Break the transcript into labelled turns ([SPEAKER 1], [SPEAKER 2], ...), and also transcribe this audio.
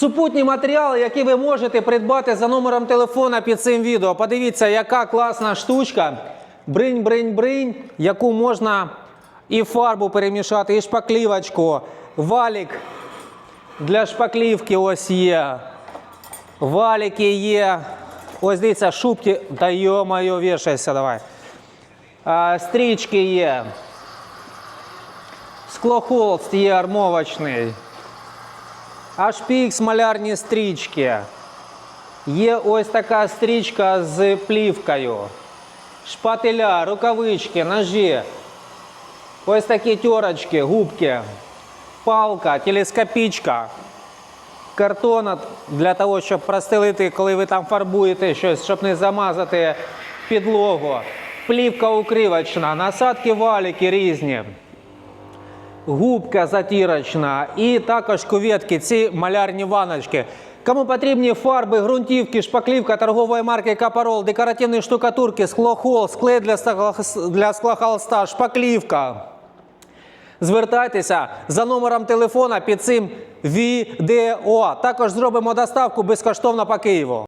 [SPEAKER 1] Супутні матеріали, які ви можете придбати за номером телефона під цим відео. Подивіться, яка класна штучка. Бринь-бринь-бринь, яку можна і фарбу перемішати, і шпаклівочку. Валік для шпаклівки ось є. Валіки є. Ось дивіться, шубки. Та йо-моє, вішайся давай. А, стрічки є. Склохолст є армовочний. HPX малярні стрічки. Є ось така стрічка з плівкою. Шпателя, рукавички, ножі. Ось такі терочки, губки, палка, телескопічка, картон для того, щоб простелити, коли ви там фарбуєте щось, щоб не замазати підлогу. Плівка укривочна, насадки валіки різні губка затірочна і також куветки, ці малярні ваночки. Кому потрібні фарби, ґрунтівки, шпаклівка торгової марки Капарол, декоративні штукатурки, склохол, склей для, для склохолста, шпаклівка. Звертайтеся за номером телефона під цим відео. Також зробимо доставку безкоштовно по Києву.